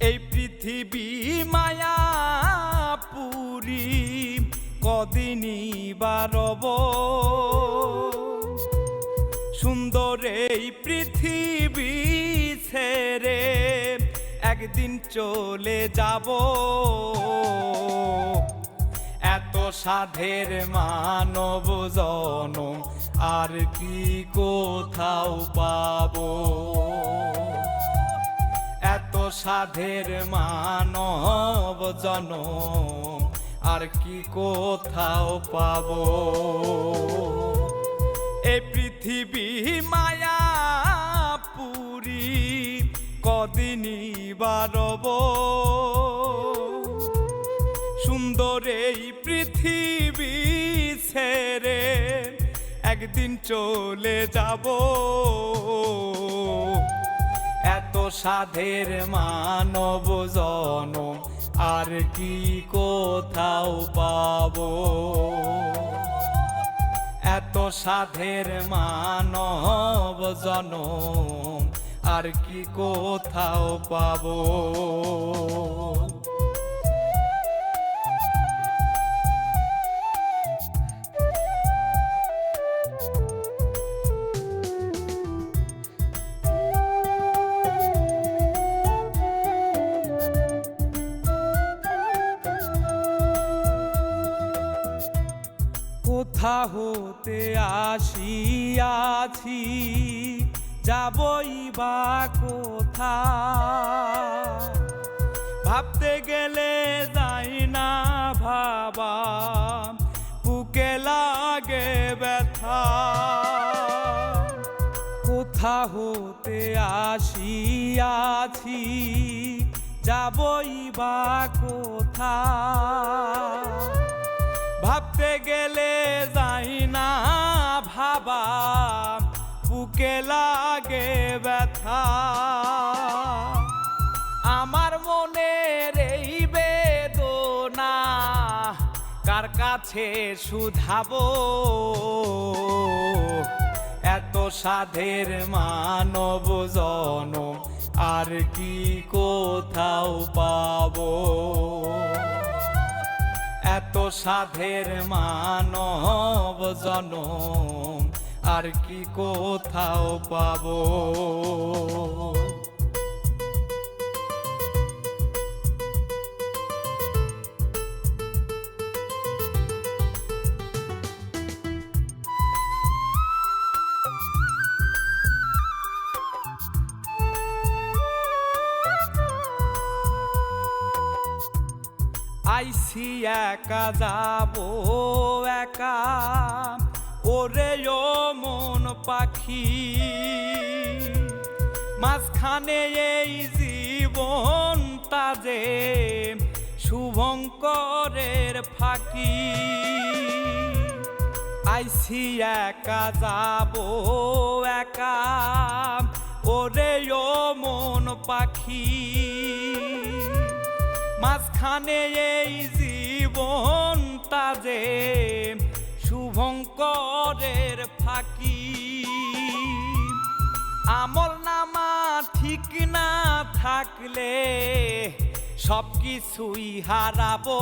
এই পৃথিবী মায়াপুরী কদিনই বারব। সুন্দর এই পৃথিবী ছেড়ে একদিন চলে যাব। এত সাধের মানব জনম আর কি কোথাও পাবো? সাধের মানব জন আর কি কোথাও পাব? এই পৃথিবী মায়া পুরী কদিনই বারব? সুন্দর এই পৃথিবী ছেড়ে একদিন চলে যাব। সাধের মানব জনম, আর কি কোথাও পাব? এত সাধের মানব জনম, আর কি কোথাও পাবো? কোথা হতে আসিয়াছি, যাবই বা কোথা ভাবতে গেলে যাই না ভাবা, বুকে লাগে ব্যথা। কোথা হতে আসিয়াছি, যাবই বা কোথা ভাবতে গেলে যাই না ভাবা, বুকে লাগে ব্যথা। আমার মনের এই বেদনা কার কাছে শুধাবো? এত সাধের মানব জনম আর কি কোথাও পাবো? সাধের মানব জনম আর কি কোথাও পাবো? আইসি একা যাব একা। ওরে ও মন পাখি, মাঝখানে এই জীবনটা যে শুভঙ্করের ফাঁকি। আইসি একা যাব একা। ওরে ও মন পাখি মাঝখানে এই জীবনটা যে শুভঙ্করের ফাঁকি। আমল নামা ঠিক না থাকলে সব কিছুই হারাবো।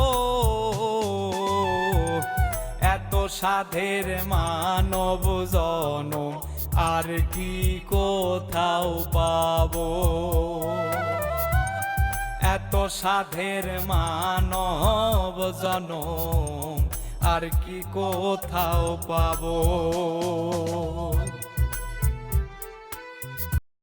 এত সাধের মানব জনম, আর কি কোথাও পাবো সাধের মানব জনম আর কি কোথাও পাবো?